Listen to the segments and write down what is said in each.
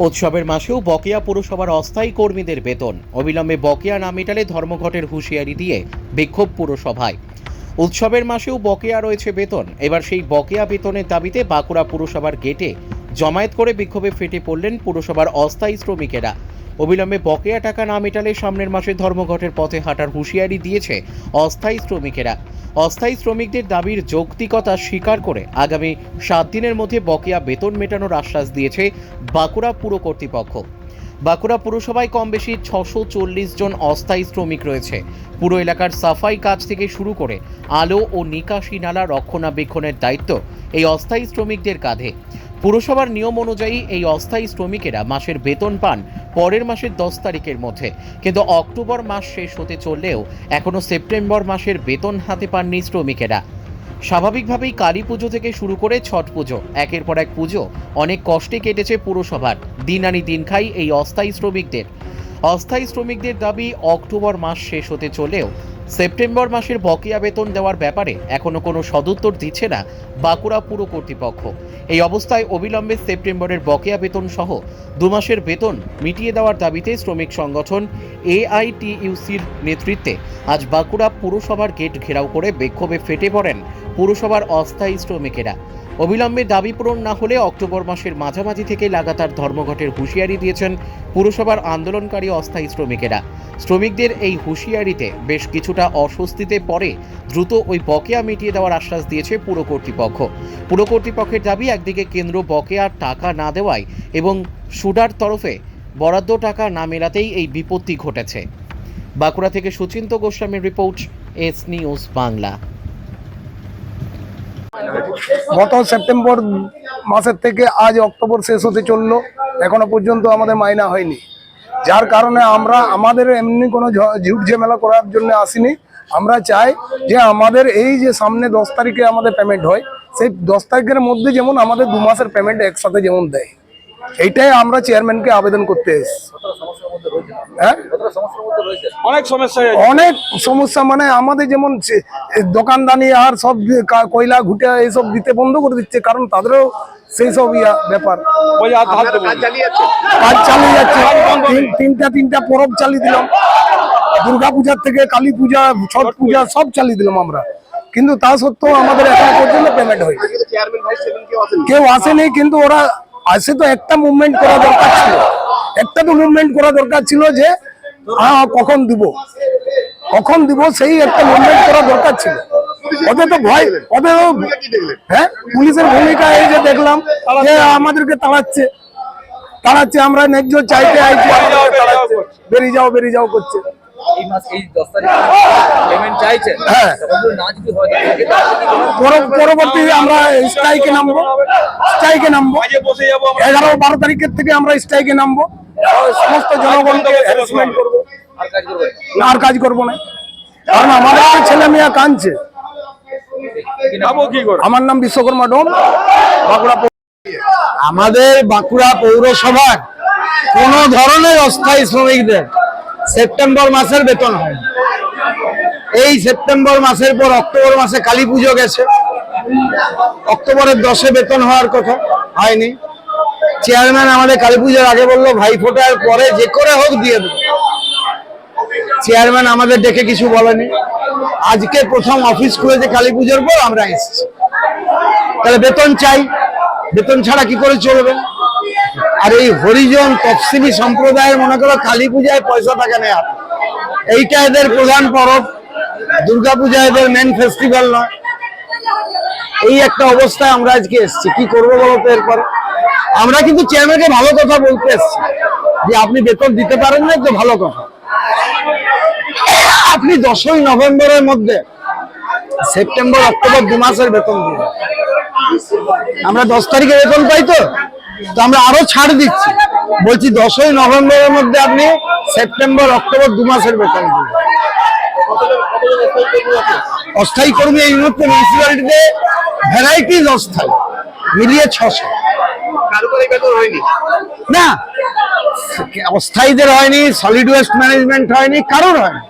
উৎসবের মাসেও বকেয়া পুরসভার অস্থায়ী কর্মীদের বেতন। অবিলম্বে বকেয়া না মেটালে ধর্মঘটের হুঁশিয়ারি দিয়ে বিক্ষোভ পুরসভায়। উৎসবের মাসেও বকেয়া রয়েছে বেতন। এবার সেই বকেয়া বেতনের দাবিতে বাঁকুড়া পুরসভার গেটে জমায়েত করে বিক্ষোভে ফেটে পড়লেন পুরসভার অস্থায়ী শ্রমিকেরা। অবিলম্বে বকেয়া টাকা না মেটালে সামনের মাসে ধর্মঘটের পথে হাঁটার হুঁশিয়ারি দিয়েছে অস্থায়ী শ্রমিকেরা। অস্থায়ী শ্রমিকদের দাবির যৌক্তিকতা স্বীকার করে আগামী সাত দিনের মধ্যে বকেয়া বেতন মেটানোর আশ্বাস দিয়েছে বাঁকুড়া পুর কর্তৃপক্ষ। বাঁকুড়া পুরসভায় কম বেশি ছশো চল্লিশ জন অস্থায়ী শ্রমিক রয়েছে। পুরো এলাকার সাফাই কাজ থেকে শুরু করে আলো ও নিকাশি নালা রক্ষণাবেক্ষণের দায়িত্ব এই অস্থায়ী শ্রমিকদের কাঁধে। পুরসভার নিয়ম অনুযায়ী এই অস্থায়ী শ্রমিকেরা মাসের বেতন পান পরের মাসের দশ তারিখের মধ্যে। কিন্তু অক্টোবর মাস শেষ হতে চললেও এখনও সেপ্টেম্বর মাসের বেতন হাতে পাননি শ্রমিকেরা। স্বাভাবিকভাবেই কালী পুজো থেকে শুরু করে ছট পুজো, একের পর এক পুজো অনেক কষ্টে কেটেছে পুরসভার। দিন আনি দিন খাই এই অস্থায়ী শ্রমিকদের। অস্থায়ী শ্রমিকদের দাবি অক্টোবর মাস শেষ হতে চলেও সেপ্টেম্বর মাসের বকেয়া বেতন দেওয়ার ব্যাপারে এখনও কোনো সদুত্তর দিচ্ছে না বাঁকুড়া পুর কর্তৃপক্ষ। এই অবস্থায় অবিলম্বে সেপ্টেম্বরের বকেয়া বেতন সহ দু মাসের বেতন মিটিয়ে দেওয়ার দাবিতে শ্রমিক সংগঠন এআইটিইউসির নেতৃত্বে আজ বাঁকুড়া পুরসভার গেট ঘেরাও করে বিক্ষোভে ফেটে পড়েন পুরসভার অস্থায়ী শ্রমিকেরা। অবিলম্বে দাবি পূরণ না হলে অক্টোবর মাসের মাঝামাঝি থেকে লাগাতার ধর্মঘটের হুঁশিয়ারি দিয়েছেন পুরসভার আন্দোলনকারী অস্থায়ী শ্রমিকেরা। শ্রমিকদের এই হুঁশিয়ারিতে বেশ কিছুটা অস্বস্তিতে পড়ে দ্রুত ওই বকেয়া মিটিয়ে দেওয়ার আশ্বাস দিয়েছে পুর কর্তৃপক্ষ। পুর কর্তৃপক্ষের দাবি, একদিকে কেন্দ্র বকেয়ার টাকা না দেওয়ায় এবং সুডার তরফে বরাদ্দ টাকা না মেলাতেই এই বিপত্তি ঘটেছে। বাঁকুড়া থেকে সুচিন্ত গোস্বামীর রিপোর্ট, এস নিউজ বাংলা। গত সেপ্টেম্বর মাসের থেকে আজ অক্টোবর শেষ হতে চলল। এখনও পর্যন্ত আমাদের মাইনা হয়নি। যার কারণে আমরা আমাদের এমনি কোনো ঝুট ঝামেলা করার জন্য আসিনি। আমরা চাই যে আমাদের এই যে সামনে দশ তারিখে আমাদের পেমেন্ট হয় সেই দশ তারিখের মধ্যে যেমন আমাদের দু মাসের পেমেন্ট একসাথে যেমন দেয়। এইটাই আমরা চেয়ারম্যানকে আবেদন করতে এসেছি। হ্যাঁ? অনেক সমস্যা অনেক সমস্যা মানে আমাদের যেমন দোকানদানি আর সব কয়লা ঘুটে এইসব দিতে বন্ধ করে দিচ্ছে কারণ তাদেরও সেই সব ব্যাপার। কাজ চালিয়ে যাচ্ছে। তিনটা তিনটা পরব চালিয়ে দিলাম। দুর্গা পূজার থেকে কালী পূজা ছট পূজা সব চালিয়ে দিলাম আমরা। কিন্তু তা সত্ত্বেও আমাদের এখনও পর্যন্ত পেমেন্ট হয় কেউ আসেনি কিন্তু ওরা আসে তো একটা মুভমেন্ট করা দরকার ছিল। একটা তো মুভমেন্ট করা দরকার ছিল যে কখন দিব? কখন দিব? সেই একটা মুভমেন্ট করা দরকার ছিল। ওদের তো ভয় ওদের হ্যাঁ পুলিশের ভূমিকা এই যে দেখলাম যে আমাদেরকে তাড়াচ্ছে। তাড়াচ্ছে আমরা ন্যায্য চাইতে আইছি বেরিয়ে যাও বেরিয়ে যাও করছে। এই মাস এই দশ তারিখ পেমেন্ট চাইছেন হ্যাঁ। হয় পরবর্তী আমরা স্ট্রাইকে নামবো। স্ট্রাইকে নামবো। এগারো বারো তারিখের থেকে আমরা স্ট্রাইকে নামবো। সমস্ত জনগণকে হ্যারাসমেন্ট করব। আর কাজ না। আর কাজ করব না। কারণ আমাদের ছেলে মেয়ে কাঁদছে। আমার নাম বিশ্বকর্মা ডোম, বাঁকুড়া আমাদের বাঁকুড়া পৌরসভার কোন ধরনের অস্থায়ী শ্রমিকদের সেপ্টেম্বর মাসের বেতন হয় এই সেপ্টেম্বর মাসের পর অক্টোবর মাসে কালী পুজো গেছে। অক্টোবরের দশে বেতন হওয়ার কথা হয়নি। চেয়ারম্যান আমাদের কালী পুজোর আগে বলল, ভাই ফোটার পরে যে করে হোক দিয়ে দেবো। চেয়ারম্যান আমাদের ডেকে কিছু বলেনি। আজকে প্রথম অফিস খুলেছে কালী পুজোর পর আমরা এসেছি। তাহলে বেতন চাই। বেতন ছাড়া কি করে চলবে? আর এই হরিজন তফসিলি সম্প্রদায়ের মনে করো কালী পূজায় পয়সা টাকা নেয়। এইটা এদের প্রধান পরব। দুর্গা পূজা এদের মেন ফেস্টিভ্যাল নয়। এই একটা অবস্থায় আমরা আজকে এসেছি। কি করব বলো তো এরপরে? আমরা কিন্তু চেয়ারম্যানকে ভালো কথা বলতে এসেছি। যে আপনি বেতন দিতে পারেন না তো ভালো কথা। আপনি দশই নভেম্বরের মধ্যে সেপ্টেম্বর, অক্টোবর দু মাসের বেতন দিন আমরা দশ তারিখে বেতন পাই তো? আমরা আরও ছাড় দিচ্ছি। বলছি দশই নভেম্বরের মধ্যে আপনি সেপ্টেম্বর, অক্টোবর দু মাসের বেতন দিন অস্থায়ী কর্মী এই মুহূর্তে মিউনিসিপ্যালিটিতে ভ্যারাইটিস অস্থায়ী, মিলিয়ে ছশো। না, অস্থায়ীদের হয়নি সলিড ওয়েস্ট ম্যানেজমেন্ট হয়নি, কারোর হয়নি।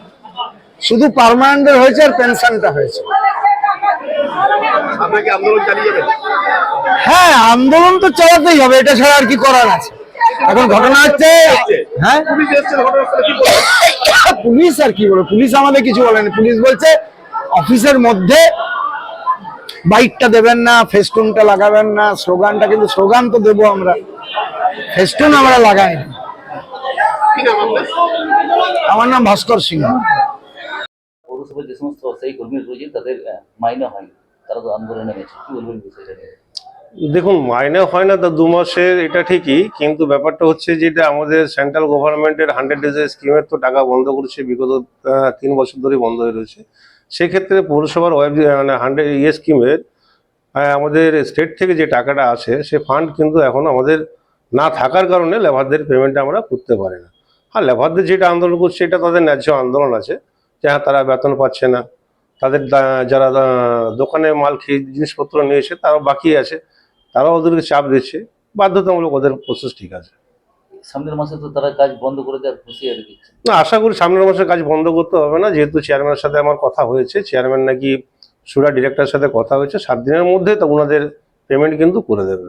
শুধু পার্মানেন্টের হয়েছে আর পেনশনটা হয়েছে। হ্যাঁ আন্দোলন তো চালাতেই হবে এটা ছাড়া আর কি করার আছে? এখন ঘটনা হচ্ছে হ্যাঁ? পুলিশ আর কি বলে পুলিশ আমাদের কিছু বলেনি। পুলিশ বলছে অফিসের মধ্যে বাইকটা দেবেন না ফেস্টুনটা লাগাবেন না স্লোগানটা কিন্তু স্লোগান তো দেবো আমরা। ফেস্টুন আমরা লাগাই আমার নাম ভাস্কর সিংহ। পৌরসভার যে সমস্ত অস্থায়ী কর্মী রয়েছে তাদের মাইনে হয় তারা তো আন্দোলনে নেমেছে। কি বলবেন বিষয়টা নিয়ে? দেখুন, মাইনে হয় না তা দু মাসের, এটা ঠিকই। কিন্তু ব্যাপারটা হচ্ছে যেটা আমাদের সেন্ট্রাল গভর্নমেন্টের হান্ড্রেড ডেজের স্কিমের তো টাকা বন্ধ করেছে, বিগত তিন বছর ধরে বন্ধ হয়ে রয়েছে। সেক্ষেত্রে পৌরসভার ওয়েব মানে হান্ড্রেড ইয়ে স্কিমের আমাদের স্টেট থেকে যে টাকাটা আসে, সে ফান্ড কিন্তু এখন আমাদের না থাকার কারণে লেবারদের পেমেন্ট আমরা করতে পারি না। আর লেবারদের যেটা আন্দোলন করছে, এটা তাদের ন্যায্য আন্দোলন আছে। তারা বেতন পাচ্ছে না। তাদের যারা দোকানে মাল খেয়ে জিনিসপত্র নিয়েছে তারাও বাকি আছে তারাও ওদেরকে চাপ দিচ্ছে। বাধ্যতামূলক ওদের প্রসেস ঠিক আছে। সামনের মাসে তো তারা কাজ বন্ধ করে দেওয়ার হুঁশিয়ারি দিচ্ছে না আশা করি সামনের মাসে কাজ বন্ধ করতে হবে না। যেহেতু চেয়ারম্যানের সাথে আমার কথা হয়েছে চেয়ারম্যান নাকি সুরা ডিরেক্টরের সাথে কথা হয়েছে সাত দিনের মধ্যে তো ওনাদের পেমেন্ট কিন্তু করে দেবে।